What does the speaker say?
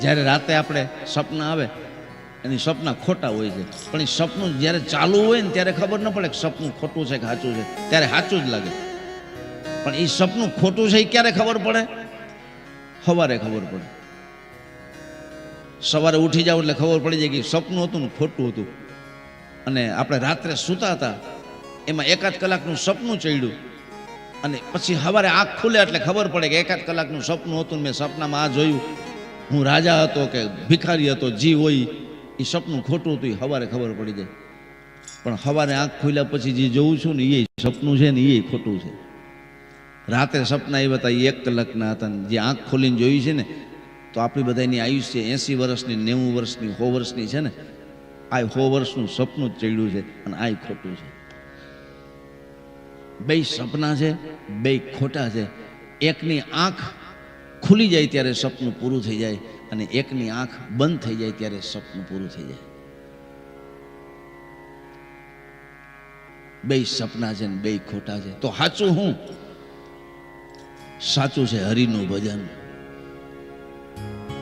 જ્યારે રાતે આપણે સપના આવે, એની સપના ખોટા હોય છે. પણ એ સપનું જ્યારે ચાલુ હોય ને ત્યારે ખબર ન પડે કે સપનું ખોટું છે કે સાચું છે. ત્યારે સાચું જ લાગે. પણ એ સપનું ખોટું છે એ ક્યારે ખબર પડે? સવારે ખબર પડે. સવારે ઉઠી જાવ એટલે ખબર પડી જાય કે સપનું હતું ને ખોટું હતું. અને આપણે રાત્રે સૂતા હતા, એમાં એકાદ કલાકનું સપનું ચડ્યું. અને પછી સવારે આંખ ખુલે એટલે ખબર પડે કે એકાદ કલાકનું સપનું હતું મેં સપનામાં આ જોયું. હું રાજા હતો કે ભિખારી હતો જી હોય એ સપનું ખોટું હતું એ સવારે ખબર પડી જાય. પણ સવારે આંખ ખોલ્યા પછી જે જોઉં છું ને એ સપનું છે ને એ ખોટું છે. રાત્રે સપના એવા હતા એક કલાકના હતા જે આંખ ખોલીને જોયું છે ને, તો આપણી બધાની આયુષ્ય એંસી વર્ષની, નેવું વર્ષની, સો વર્ષની છે ને આ સો વર્ષનું સપનું જ ચડ્યું છે અને આ ખોટું છે. બે સપના છે બે ખોટા છે. એકની આંખ ખુલી જાય ત્યારે સપનું પૂરું થઈ જાય અને એકની આંખ બંધ થઈ જાય ત્યારે સપનું પૂરું થઈ જાય. બે સપના છે ને બે ખોટા છે. તો સાચું હું? સાચું છે હરિનું ભજન.